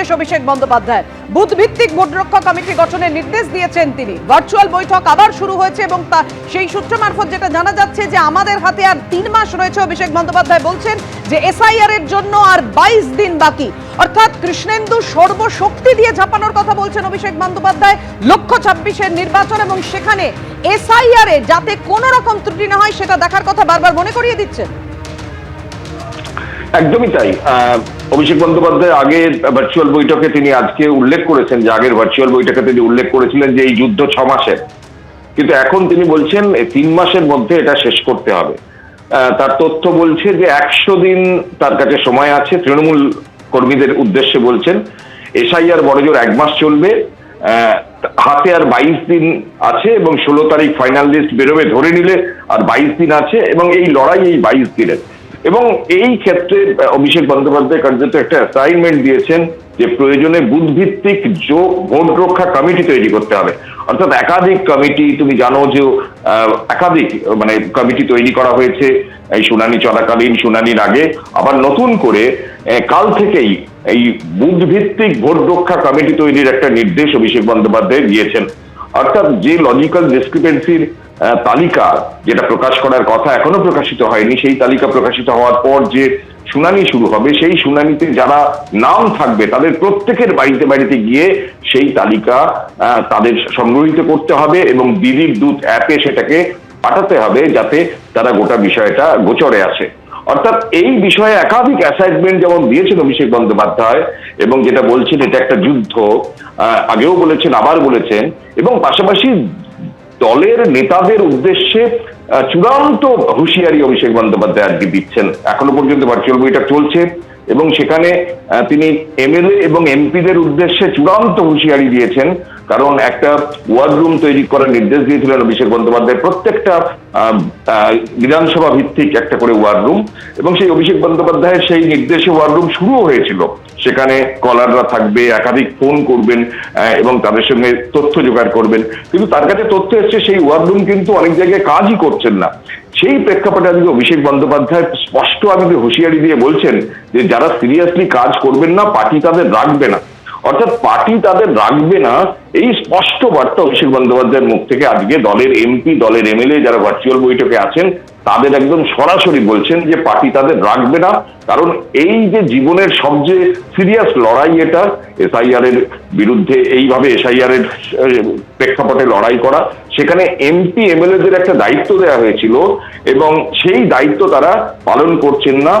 নির্দেশ অভিষেক বন্দ্যোপাধ্যায়। বুথ ভিত্তিক ভোট রক্ষা কমিটি গঠনের নির্দেশ দিয়েছেন তিনি। ভার্চুয়াল বৈঠক আবার শুরু হয়েছে এবং তা সেই সূত্র মারফত যেটা জানা যাচ্ছে যে আমাদের হাতে আর তিন মাস রয়েছে, অভিষেক বন্দ্যোপাধ্যায় বলছেন যে এসআইআর এর জন্য আর বাইশ দিন বাকি। অর্থাৎ কৃষ্ণেন্দু সর্বশক্তি দিয়ে ঝাঁপানোর কথা বলছেন অভিষেক বন্দ্যোপাধ্যায়। লক্ষ্য ছাব্বিশের নির্বাচন এবং সেখানে এসআইআর এ যাতে কোনো রকম ত্রুটি না হয়, সেটা দেখার কথা বারবার মনে করিয়ে দিচ্ছেন। একদমই তাই। অভিষেক বন্দ্যোপাধ্যায় আগে ভার্চুয়াল বৈঠকে তিনি আজকে উল্লেখ করেছেন, যে আগের ভার্চুয়াল বৈঠকে তিনি উল্লেখ করেছিলেন যে এই যুদ্ধ ছ মাসের। কিন্তু এখন তিনি বলছেন তিন মাসের মধ্যে এটা শেষ করতে হবে। তার তথ্য বলছে যে একশো দিন তার কাছে সময় আছে, তৃণমূল কর্মীদের উদ্দেশ্যে বলছেন, এসআইআর বড়জোর এক মাস চলবে হাতে আর বাইশ দিন আছে এবং ষোলো তারিখ ফাইনাল লিস্ট বেরোবে ধরে নিলে আর বাইশ দিন আছে এবং এই লড়াই এই বাইশ দিনের। এবং এই ক্ষেত্রে অভিষেক বন্দ্যোপাধ্যায় কার্যত একটা অ্যাসাইনমেন্ট দিয়েছেন যে প্রয়োজনে বুথ ভিত্তিক যোগ ভোট রক্ষা কমিটি তৈরি করতে হবে। অর্থাৎ একাধিক কমিটি, তুমি জানো যে একাধিক মানে কমিটি তৈরি করা হয়েছে, এই শুনানি চলাকালীন, শুনানির আগে। আবার নতুন করে কাল থেকেই এই বুথ ভিত্তিক ভোট রক্ষা কমিটি তৈরির একটা নির্দেশ অভিষেক বন্দ্যোপাধ্যায় দিয়েছেন। অর্থাৎ যে লজিক্যাল ডিসক্রিপেন্সির তালিকা যেটা প্রকাশ করার কথা এখনও প্রকাশিত হয়নি, সেই তালিকা প্রকাশিত হওয়ার পর যে শুনানি শুরু হবে, সেই শুনানিতে যারা নাম থাকবে, তাদের প্রত্যেকের বাড়িতে বাড়িতে গিয়ে সেই তালিকা তাদের সংগ্রহিত করতে হবে এবং দিদির দূত অ্যাপে সেটাকে পাঠাতে হবে যাতে তারা গোটা বিষয়টা গোচরে আসে। অর্থাৎ এই বিষয়ে একাধিক অ্যাসাইনমেন্ট যেমন দিয়েছেন অভিষেক বন্দ্যোপাধ্যায় এবং যেটা বলছেন এটা একটা যুদ্ধ আগেও বলেছেন, আবার বলেছেন এবং পাশাপাশি দলের নেতাদের উদ্দেশ্যে চূড়ান্ত হুঁশিয়ারি অভিষেক বন্দ্যোপাধ্যায় আজকে দিচ্ছেন। এখনও পর্যন্ত ভার্চুয়াল বইটা চলছে এবং সেখানে তিনি এমএলএ এবং এমপিদের উদ্দেশ্যে চূড়ান্ত হুঁশিয়ারি দিয়েছেন। কারণ একটা ওয়ার্ড রুম তৈরি করার নির্দেশ দিয়েছিলেন অভিষেক বন্দ্যোপাধ্যায়। প্রত্যেকটা বিধানসভা ভিত্তিক একটা করে ওয়ার্ড রুম এবং সেই অভিষেক বন্দ্যোপাধ্যায়ের সেই নির্দেশে ওয়ার্ড রুম শুরুও হয়েছিল। সেখানে কলাররা থাকবে, একাধিক ফোন করবেন এবং তাদের সঙ্গে তথ্য জোগাড় করবেন। কিন্তু তার কাছে তথ্য এসছে, সেই ওয়ার রুম কিন্তু অনেক জায়গায় কাজই করছেন না। সেই প্রেক্ষাপটে আজকে অভিষেক বন্দ্যোপাধ্যায় স্পষ্ট আজকে হুঁশিয়ারি দিয়ে বলছেন যে, যারা সিরিয়াসলি কাজ করবেন না, পার্টি তাদের রাখবে না। অর্থাৎ পার্টি তাদের রাখবে না, এই স্পষ্ট বার্তা অভিষেক বন্দ্যোপাধ্যায়ের মুখ থেকে আজকে দলের এমপি দলের এমএলএ যারা ভার্চুয়াল বৈঠকে আছেন, তাদের একদম সরাসরি বলছেন যে পার্টি তাদের রাখবে না। কারণ এই যে জীবনের সবচেয়ে সিরিয়াস লড়াই এটা এসআইআর এর বিরুদ্ধে এইভাবে এসআইআর এর প্রেক্ষাপটে লড়াই করা, সেখানে এমপি এমএলএদের একটা দায়িত্ব দেওয়া হয়েছিল এবং সেই দায়িত্ব তারা পালন করছেন না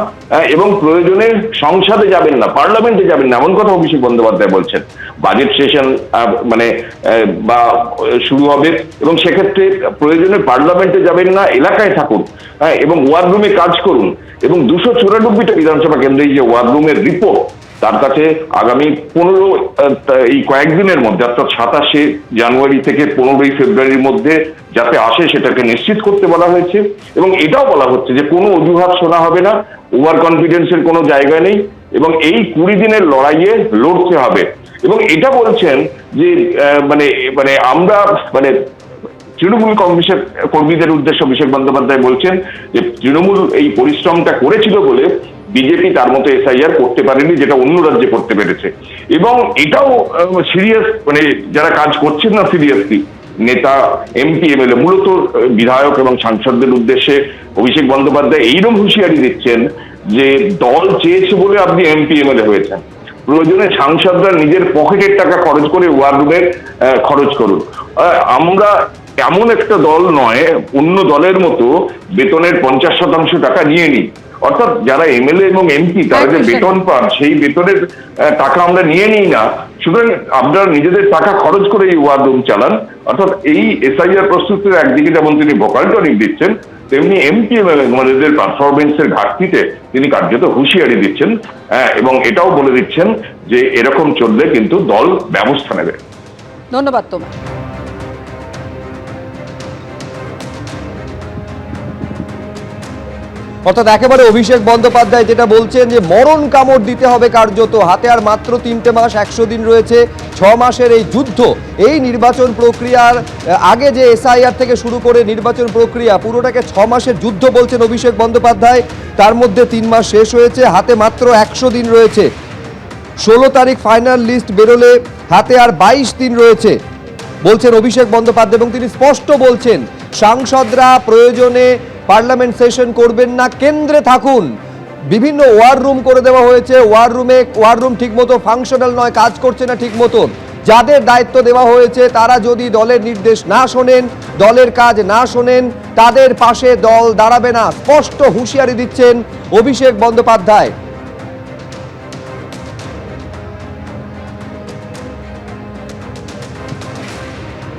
এবং প্রয়োজনে সংসদে যাবেন না, পার্লামেন্টে যাবেন না, এমন কথা অভিষেক বন্দ্যোপাধ্যায় বলছেন। বাজেট সেশন মানে বা শুরু হবে, এবং সেক্ষেত্রে প্রয়োজনে পার্লামেন্টে যাবেন না, এলাকায় থাকুন হ্যাঁ এবং ওয়ার রুমে কাজ করুন, এবং দুশো চুরানব্বইটা বিধানসভা কেন্দ্রে যে ওয়ার রুমের রিপোর্ট তার কাছে আগামী পনেরো এই কয়েকদিনের মধ্যে, অর্থাৎ সাতাশে জানুয়ারি থেকে পনেরোই ফেব্রুয়ারির মধ্যে যাতে আসে সেটাকে নিশ্চিত করতে বলা হয়েছে। এবং এটাও বলা হচ্ছে যে কোনো অজুহাত শোনা হবে না ওভার কনফিডেন্সের কোনো জায়গা নেই, এবং এই কুড়ি দিনের লড়াইয়ে লড়তে হবে। এবং এটা বলছেন যে মানে মানে আমরা মানে তৃণমূল কংগ্রেসের কর্মীদের উদ্দেশ্যে, অভিষেক বন্দ্যোপাধ্যায় বলছেন যে, তৃণমূল এই পরিশ্রমটা করেছিল বলে বিজেপি তার মতো এসআইআর করতে পারেনি, যেটা অন্য রাজ্যে করতে পেরেছে। এবং এটাও সিরিয়াস মানে যারা কাজ করছেন না সিরিয়াসলি নেতা এমপি এমএলএ মূলত বিধায়ক এবং সাংসদদের উদ্দেশ্যে অভিষেক বন্দ্যোপাধ্যায় এইরকম হুঁশিয়ারি দিচ্ছেন যে দল চেয়েছে বলে আপনি এমপি এমএলএ হয়েছেন। প্রয়োজনে সাংসদরা নিজের পকেটের টাকা খরচ করে ওয়ার রুমে খরচ করুন। আমরা এমন একটা দল নয়, অন্য দলের মতো বেতনের পঞ্চাশ শতাংশ টাকা নিয়ে নিই। অর্থাৎ যারা এমএলএ এবং এমপি তারা যে বেতন পান সেই বেতনের টাকা আমরা নিয়ে নিই না। সুতরাং আপনারা নিজেদের টাকা খরচ করে এই ওয়ার রুম চালান। অর্থাৎ এই এসআইআর প্রস্তুতির একদিকে যেমন তিনি ভোকাল টনিক দিচ্ছেন তেমনি এমপি এমএলএদের পারফরমেন্সের ঘাটতিতে তিনি কার্যত হুঁশিয়ারি দিচ্ছেন। হ্যাঁ, এবং এটাও বলে দিচ্ছেন যে এরকম চললে কিন্তু দল ব্যবস্থা নেবে। ধন্যবাদ তোমার। অর্থাৎ একেবারে অভিষেক বন্দ্যোপাধ্যায় যেটা বলছেন যে মরণ কামড় দিতে হবে কার্যত, হাতে আর মাত্র তিনটে মাস, একশো দিন রয়েছে, ছ মাসের এই যুদ্ধ, এই নির্বাচন প্রক্রিয়ার আগে যে এসআইআর থেকে শুরু করে নির্বাচন প্রক্রিয়া, পুরোটাকে ছ মাসের যুদ্ধ বলছেন অভিষেক বন্দ্যোপাধ্যায়, তার মধ্যে তিন মাস শেষ হয়েছে, হাতে মাত্র একশো দিন রয়েছে। ষোলো তারিখ ফাইনাল লিস্ট বেরোলে হাতে আর বাইশ দিন রয়েছে, বলছেন অভিষেক বন্দ্যোপাধ্যায় এবং তিনি স্পষ্ট বলছেন, সাংসদরা প্রয়োজনে পার্লামেন্ট সেশন করবেন না, কেন্দ্রে থাকুন। বিভিন্ন ওয়ার রুম করে দেওয়া হয়েছে। ওয়ার রুমে, ওয়ার রুম ঠিকমতো ফাংশনাল নয়, কাজ করছে না ঠিক মতন যাদের দায়িত্ব দেওয়া হয়েছে, তারা যদি দলের নির্দেশ না শোনেন, দলের কাজ না শোনেন, তাদের পাশে দল দাঁড়াবে না, স্পষ্ট হুঁশিয়ারি দিচ্ছেন অভিষেক বন্দ্যোপাধ্যায়।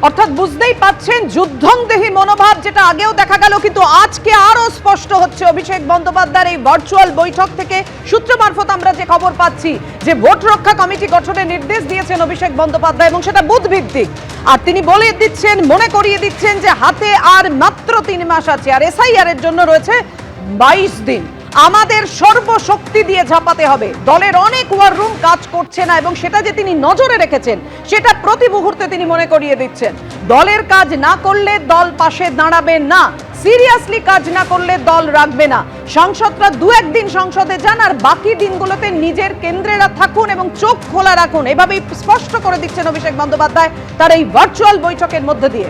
অর্থাৎ বুঝতেই পাচ্ছেন, যুদ্ধংদেহী মনোভাব যেটা আগেও দেখা গেল, কিন্তু আজকে আরও স্পষ্ট হচ্ছে। অভিষেক বন্দ্যোপাধ্যায়ের এই ভার্চুয়াল বৈঠক থেকে সূত্র মারফত আমরা যে খবর পাচ্ছি, যে ভোট রক্ষা কমিটি গঠনের নির্দেশ দিয়েছেন অভিষেক বন্দ্যোপাধ্যায় এবং সেটা বুধভিত্তিক। আর তিনি বলে দিচ্ছেন, মনে করিয়ে দিচ্ছেন যে হাতে আর মাত্র তিন মাস আছে, আর এসআইআর এর জন্য রয়েছে বাইশ দিন। আমাদের সর্বশক্তি দিয়ে ঝাঁপাতে হবে। দলের অনেক ওয়ার রুম কাজ করছে না এবং সেটা যে তিনি নজরে রেখেছেন, সেটা প্রতি মুহূর্তে তিনি মনে করিয়ে দিচ্ছেন। দলের কাজ না করলে দল পাশে দাঁড়াবে না। সিরিয়াসলি কাজ না করলে দল রাখবে না। সাংসদরা দু একদিন সংসদে যান আর বাকি দিনগুলোতে নিজের কেন্দ্রেরা থাকুন এবং চোখ খোলা রাখুন। এভাবেই স্পষ্ট করে দিচ্ছেন অভিষেক বন্দ্যোপাধ্যায় তার এই ভার্চুয়াল বৈঠকের মধ্যে দিয়ে।